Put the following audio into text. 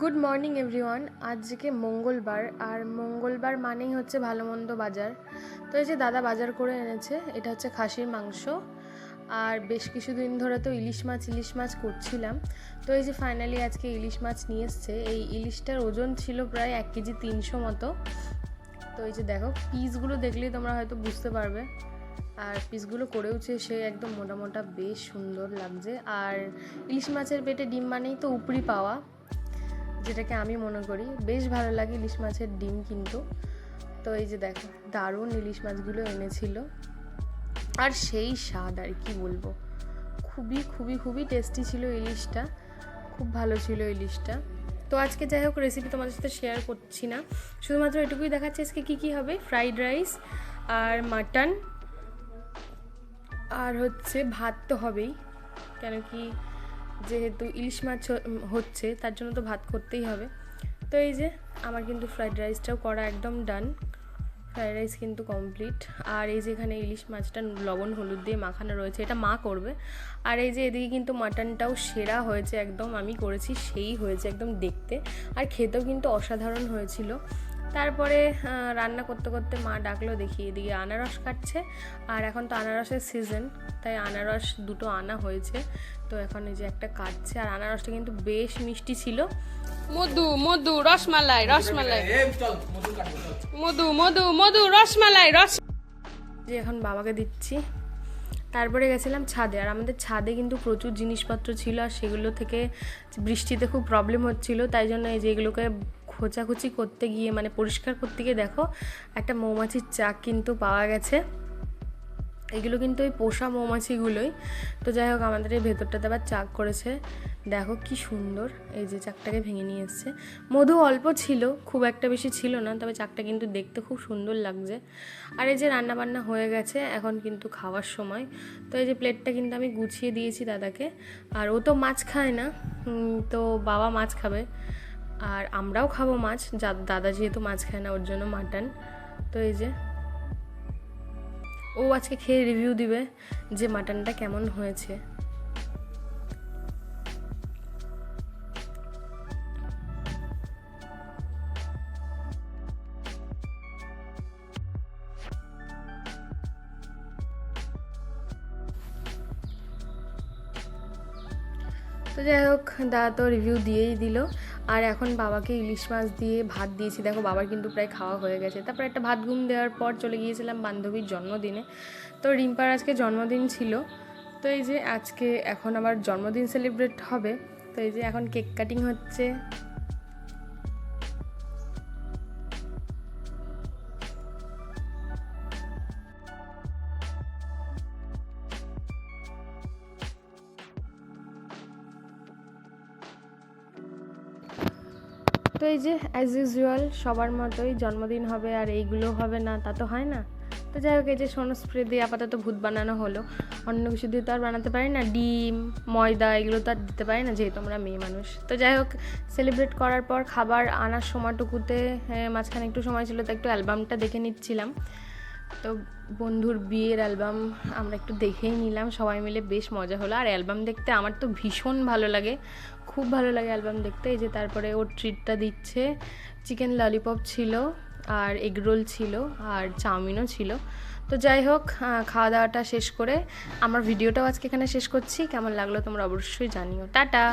Good morning everyone আজকে মঙ্গলবার, আর মঙ্গলবার মানেই হচ্ছে ভালো মন্দ বাজার। তো এই যে দাদা বাজার করে এনেছে, এটা হচ্ছে খাসির মাংস। আর বেশ কিছুদিন ধরে তো ইলিশ মাছ ইলিশ মাছ করছিলাম। তো এই যে ফাইনালি আজকে ইলিশ মাছ নিয়ে এসছে, এই ইলিশটার ওজন ছিল প্রায় এক কেজি তিনশো মতো। তো এই যে দেখো পিসগুলো দেখলেই তোমরা হয়তো বুঝতে পারবে। আর পিসগুলো করেওছে সে একদম মোটা মোটা, বেশ সুন্দর লাগছে। আর ইলিশ মাছের পেটে ডিম মানেই তো উপরি পাওয়া। যেটাকে আমি মনে করি, বেশ ভালো লাগে ইলিশ মাছের ডিম কিন্তু। তো এই যে দেখো, দারুণ ইলিশ মাছগুলো এনেছিল। আর সেই স্বাদ আর কি বলব? খুবই খুবই খুবই টেস্টি ছিল ইলিশটা। খুব ভালো ছিল ইলিশটা। তো আজকে যাই হোক রেসিপি তোমাদের সাথে শেয়ার করছি না। শুধুমাত্র এটুকুই দেখাচ্ছি আজকে কী কী হবে। ফ্রাইড রাইস আর মাটন আর হচ্ছে ভাত তো হবেই। কেন কি যেহেতু ইলিশ মাছ হচ্ছে, তার জন্য তো ভাত করতেই হবে। তো এই যে, আমার কিন্তু ফ্রাইড রাইসটাও করা একদম ডান। ফ্রাইড রাইস কিন্তু কমপ্লিট। আর এই যে এখানে ইলিশ মাছটা লবণ হলুদ দিয়ে মাখানো রয়েছে, এটা মা করবে। আর এই যে এদিকে কিন্তু মাটনটাও সেরা হয়েছে, একদম আমি করেছি, সেই হয়েছে একদম দেখতে। আর খেতেও কিন্তু অসাধারণ হয়েছিল। তারপরে রান্না করতে করতে মা ডাকলো দেখি এদিকে আনারস কাটছে। আর এখন তো আনারসের সিজন তাই আনারস দুটো আনা হয়েছে। তো এখন এই যে একটা কাটছে আর আনারসটা কিন্তু বেশ মিষ্টি ছিল। মধু মধু রসমালাই রসমালাই। মধু মধু মধু মধু রসমালাই রস যে এখন বাবাকে দিচ্ছি। তারপরে গেছিলাম ছাদে আর আমাদের ছাদে কিন্তু প্রচুর জিনিসপত্র ছিল আর সেগুলো থেকে বৃষ্টিতে খুব প্রবলেম হচ্ছিল তাই জন্য এই যে এগুলোকে খোঁচাখুচি করতে গিয়ে মানে পরিষ্কার করতে গিয়ে দেখো, একটা মৌমাছির চাক কিন্তু পাওয়া গেছে। এগুলো কিন্তু ওই পোষা মৌমাছিগুলোই। তো যাই হোক, আমাদের এই ভেতরটাতে আবার চাক করেছে। দেখো কি সুন্দর, এই যে চাকটাকে ভেঙে নিয়ে এসছে। মধু অল্প ছিল, খুব একটা বেশি ছিল না, তবে চাকটা কিন্তু দেখতে খুব সুন্দর লাগছে। আর এই যে রান্না বান্না হয়ে গেছে এখন কিন্তু খাওয়ার সময়। তো এই যে প্লেটটা কিন্তু আমি গুছিয়ে দিয়েছি দাদাকে। আর ও তো মাছ খায় না তো বাবা মাছ খাবে। আর আমরাও খাব মাছ। দাদা যেহেতু মাছ খায় না, ওর জন্য মাটন। তো এই যে, ও আজকে খেয়ে রিভিউ দিবে যে মাটনটা কেমন হয়েছে। তো যাই হোক, দাদা তো রিভিউ দিয়েই দিল। আর এখন বাবাকে ইলিশ মাছ দিয়ে ভাত দিয়েছি। দেখো, বাবার কিন্তু প্রায় খাওয়া হয়ে গেছে। তারপর একটা ভাত ঘুম দেওয়ার পর চলে গিয়েছিলাম বান্ধবীর জন্মদিনে। তো রিম্পার আজকে জন্মদিন ছিল। তো এই যে আজকে এখন আবার জন্মদিন সেলিব্রেট হবে। তো এই যে এখন কেক কাটিং হচ্ছে। তো এই যে অ্যাজ ইউজুয়াল সবার মতোই জন্মদিন হবে আর এইগুলো হবে না, তা তো হয় না। তো যাই হোক, এই যে সোনো স্প্রে দিয়ে আপাতত ভূত বানানো হলো। অন্য কিছু দিয়ে তো আর বানাতে পারি না, ডিম, ময়দা এগুলো তো আর দিতে পারি না, যেহেতু আমরা মেয়ে মানুষ। তো যাই হোক সেলিব্রেট করার পর খাবার আনার সময়টুকুতে মাঝখানে একটু সময় ছিল, তো একটু অ্যালবামটা দেখে নিচ্ছিলাম। তো বন্ধুর বিয়ের অ্যালবাম আমরা একটু দেখেই নিলাম, সবাই মিলে বেশ মজা হলো। আর অ্যালবাম দেখতে আমার তো ভীষণ ভালো লাগে। খুব ভালো লাগে অ্যালবাম দেখতে। এই যে তারপরে ওর ট্রিটটা দিচ্ছে। চিকেন ললিপপ ছিল আর এগ রোল ছিল আর চাউমিনও ছিল। তো যাই হোক খাওয়া দাওয়াটা শেষ করে আমার ভিডিওটাও আজকে এখানে শেষ করছি। কেমন লাগল তোমরা অবশ্যই জানিও। টাটা!